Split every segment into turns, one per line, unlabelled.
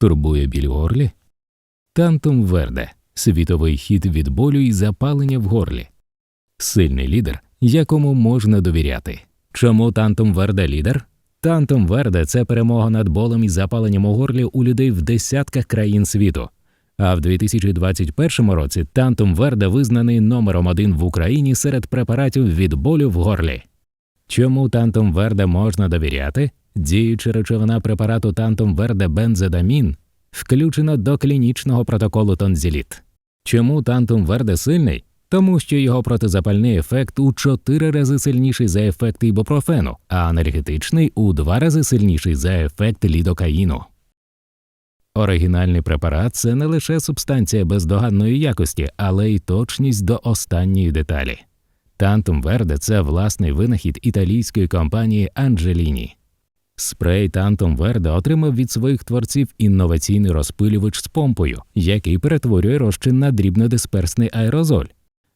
Турбує біль у горлі? Тантум Верде світовий хід від болю і запалення в горлі. Сильний лідер, якому можна довіряти. Чому Тантум Верде лідер? Тантум Верде це перемога над болем і запаленням у горлі у людей в десятках країн світу. А в 2021 році Тантум Верде визнаний номером один в Україні серед препаратів від болю в горлі. Чому Тантум Верде можна довіряти? Діюча речовина препарату Тантум Верде бензедамін включена до клінічного протоколу тонзіліт. Чому Тантум Верде сильний? Тому що його протизапальний ефект у 4 рази сильніший за ефект ібупрофену, а енергетичний у 2 рази сильніший за ефект лідокаїну. Оригінальний препарат це не лише субстанція бездоганної якості, але й точність до останньої деталі. Тантум Верде це власний винахід італійської компанії Анджеліні. Спрей Тантум Верде отримав від своїх творців інноваційний розпилювач з помпою, який перетворює розчин на дрібнодисперсний аерозоль.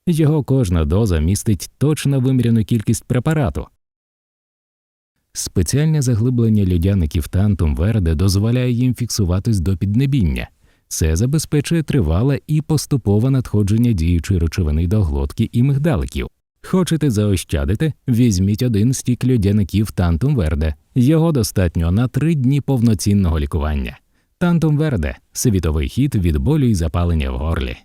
Його кожна доза містить точно виміряну кількість препарату. Спеціальне заглиблення льодяників Тантум Верде дозволяє їм фіксуватись до піднебіння. Це забезпечує тривале і поступове надходження діючої речовини до глотки і мигдаликів. Хочете заощадити? Візьміть один стік льодяників Тантум Верде. Його достатньо на три дні повноцінного лікування. Тантум Верде світовий хід від болю і запалення в горлі.